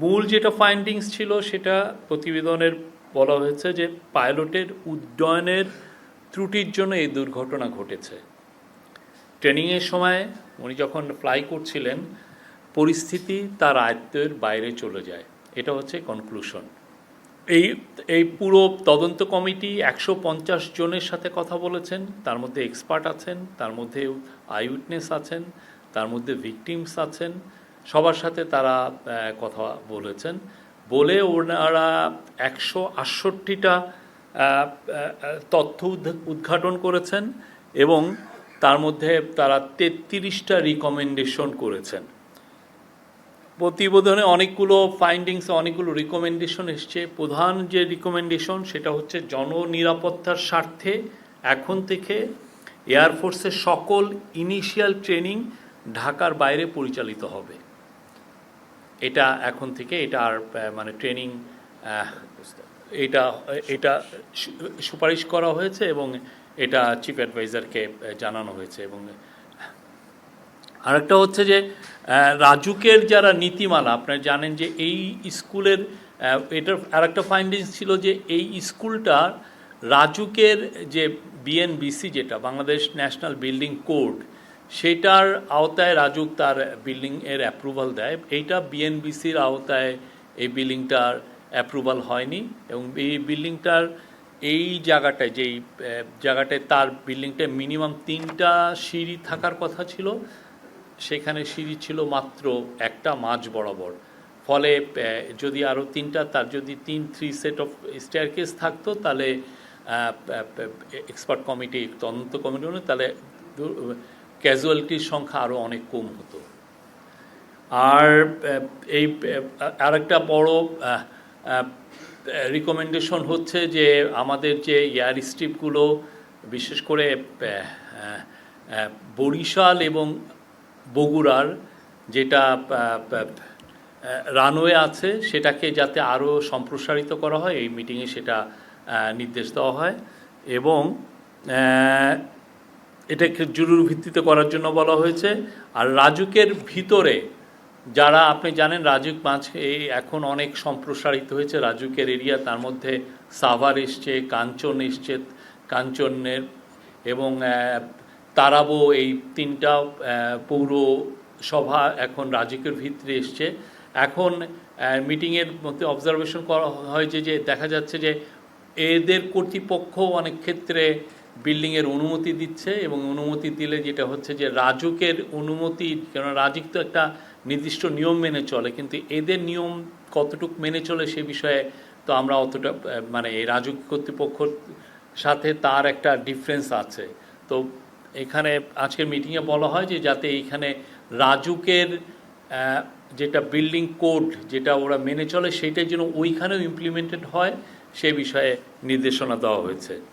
মূল যেটা ফাইন্ডিংস ছিল সেটা প্রতিবেদনের বলা হয়েছে যে পাইলটের উড্ডয়নের ত্রুটির জন্য এই দুর্ঘটনা ঘটেছে। ট্রেনিংয়ের সময় উনি যখন ফ্লাই করছিলেন, পরিস্থিতি তার আয়ত্তের বাইরে চলে যায়। এটা হচ্ছে কনক্লুশন এই এই পুরো তদন্ত কমিটি একশো পঞ্চাশ জনের সাথে কথা বলেছেন, তার মধ্যে এক্সপার্ট আছেন, তার মধ্যে আই উইটনেস আছেন, তার মধ্যে ভিকটিমস আছেন সবার সাথে তারা কথা বলেছেন। বলে ওনারা একশো আটষট্টিটা তথ্য উদ্ঘা- উদ্ঘাটন করেছেন এবং তার মধ্যে তারা তেত্রিশটা রিকমেন্ডেশন করেছেন। প্রতিবেদনে অনেকগুলো ফাইন্ডিংস অনেকগুলো রিকমেন্ডেশন এসছে। প্রধান যে রিকমেন্ডেশন সেটা হচ্ছে জননিরাপত্তার স্বার্থে এখন থেকে এয়ারফোর্সের সকল ইনিশিয়াল ট্রেনিং ঢাকার বাইরে পরিচালিত হবে। এটা এখন থেকে এটা আর মানে ট্রেনিং এটা এটা সুপারিশ করা হয়েছে এবং এটা চিফ অ্যাডভাইজারকে জানানো হয়েছে এবং আরেকটা হচ্ছে যে রাজুকের যারা নীতিমালা, আপনারা জানেন যে এই স্কুলের এটার আরেকটা ফাইন্ডিংস ছিল যে এই স্কুলটার রাজুকের যে বিএনবিসি যেটা, বাংলাদেশ ন্যাশনাল বিল্ডিং কোড সেটার আওতায় রাজুক তার বিল্ডিং এর অ্যাপ্রুভাল দেয়। এইটা বিএনবিসির আওতায় এই বিল্ডিংটার অ্যাপ্রুভাল হয়নি এবং এই বিল্ডিংটার এই জায়গাটায়, যেই জায়গাটায় তার বিল্ডিংটায় মিনিমাম তিনটা সিঁড়ি থাকার কথা ছিল। সেখানে সিঁড়ি ছিল মাত্র একটা মাঝ বরাবর। ফলে যদি আরও তিনটা, তার যদি তিন থ্রি সেট অফ স্টেয়ারকেস থাকতো, তাহলে এক্সপার্ট কমিটি তদন্ত কমিটি তাহলে ক্যাজুয়ালিটির সংখ্যা আরও অনেক কম হতো। আর এই আরেকটা বড় রিকমেন্ডেশন হচ্ছে যে আমাদের যে এয়ার স্ট্রিপগুলো বিশেষ করে বরিশাল এবং বগুড়ার যেটা রানওয়ে আছে, সেটাকে যাতে আরও সম্প্রসারিত করা হয়, এই মিটিংয়ে সেটা নির্দেশ দেওয়া হয়। এবং এটাকে জরুরি ভিত্তিতে করার জন্য বলা হয়েছে। আর রাজুকের ভিতরে যারা আপনি জানেন, রাজুক মাছ এই এখন অনেক সম্প্রসারিত হয়েছে। রাজুকের এরিয়া, তার মধ্যে সাভার এসছে, কাঞ্চন এসছে, কাঞ্চনের এবং তারাবো এই তিনটা পৌরসভা এখন রাজুকের ভিতরে এসছে। এখন মিটিংয়ের মধ্যে অবজারভেশন করা হয় যে যে দেখা যাচ্ছে যে, এদের কর্তৃপক্ষ অনেক ক্ষেত্রে বিল্ডিংয়ের অনুমতি দিচ্ছে এবং অনুমতি দিলে যেটা হচ্ছে যে রাজুকের অনুমতি কেন রাজুক তো একটা নির্দিষ্ট নিয়ম মেনে চলে, কিন্তু এদের নিয়ম কতটুকু মেনে চলে সে বিষয়ে তো আমরা অতটা মানে এই রাজুক কর্তৃপক্ষর সাথে তার একটা ডিফারেন্স আছে। তো এখানে আজকের মিটিংয়ে বলা হয় যে যাতে এইখানে রাজুকের যেটা বিল্ডিং কোড যেটা ওরা মেনে চলে সেইটার জন্য ওইখানেও ইমপ্লিমেন্টেড হয়, সে বিষয়ে নির্দেশনা দেওয়া হয়েছে।